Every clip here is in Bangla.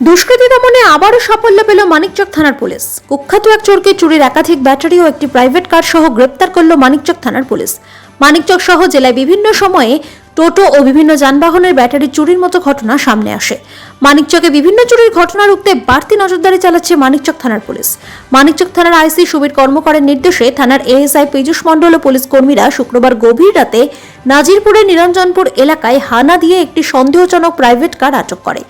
দুষ্কৃতী দমনে আবারও সাফল্য পেল মানিকচক থানার পুলিশ। কুখ্যাত এক চোরকে চুরির একাধিক ব্যাটারি ও একটি প্রাইভেট কার সহ গ্রেপ্তার করল মানিকচক থানার পুলিশ। মানিকচক সহ জেলায় বিভিন্ন সময়ে টোটো ও বিভিন্ন যানবাহনের ব্যাটারি চুরির মতো ঘটনা সামনে আসে। মানিকচকে বিভিন্ন চুরির ঘটনা রুখতে বাড়তি নজরদারি চালাচ্ছে মানিকচক থানার পুলিশ। মানিকচক থানার আইসি সুবীর কর্মকারের নির্দেশে থানার এএসআই পীযুষ মণ্ডল ও পুলিশ কর্মীরা শুক্রবার গভীর রাতে নাজিরপুরের নিরঞ্জনপুর এলাকায় হানা দিয়ে একটি সন্দেহজনক প্রাইভেট কার আটক করে।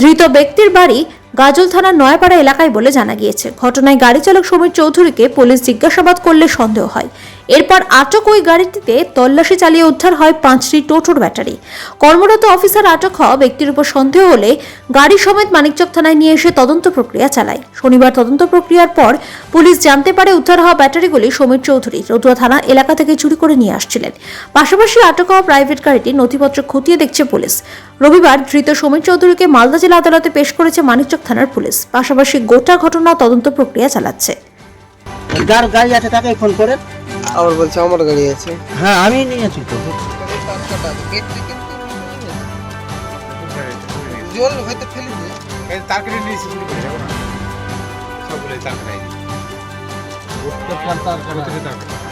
ধৃত ব্যক্তির বাড়ি গাজল থানার নয়াপাড়া এলাকায় বলে জানা গিয়েছে। ঘটনায় গাড়ি চালক সমীর চৌধুরীকে পুলিশ জিজ্ঞাসাবাদ করলে সন্দেহ হয়। এরপর আটক ওই গাড়িটিতে তল্লাশি চালিয়ে উদ্ধার হয় পাঁচটি টোটোর ব্যাটারি। কর্মরত অফিসার আটক হওয়া ব্যক্তির উপর সন্দেহ হলে গাড়ি সমেত মানিকচক থানায় নিয়ে এসে তদন্ত প্রক্রিয়া চালায়। শনিবার তদন্ত প্রক্রিয়ার পর পুলিশ জানতে পারে উদ্ধার হওয়া ব্যাটারিগুলি সমীর চৌধুরী রতুয়া থানা এলাকা থেকে চুরি করে নিয়ে আসছিলেন। পাশাপাশি আটক হওয়া প্রাইভেট গাড়িটির নথিপত্র খতিয়ে দেখছে পুলিশ। রবিবার ধৃত সমীর চৌধুরীকে মালদা জেলা আদালতে পেশ করেছে মানিকচক থানার পুলিশ। পাশাপাশি গোটা ঘটনা তদন্ত প্রক্রিয়া চালাচ্ছে। যার গাড়ি আছে তাকে ফোন করে। আবার বলছে আমার গাড়ি আছে। হ্যাঁ আমি নিয়েছি তো জল হয়তো ফেলে দিয়ে তার কেটে নিয়েছি চুরি করে যাব না। সবগুলোই তার কেটে তার কেটে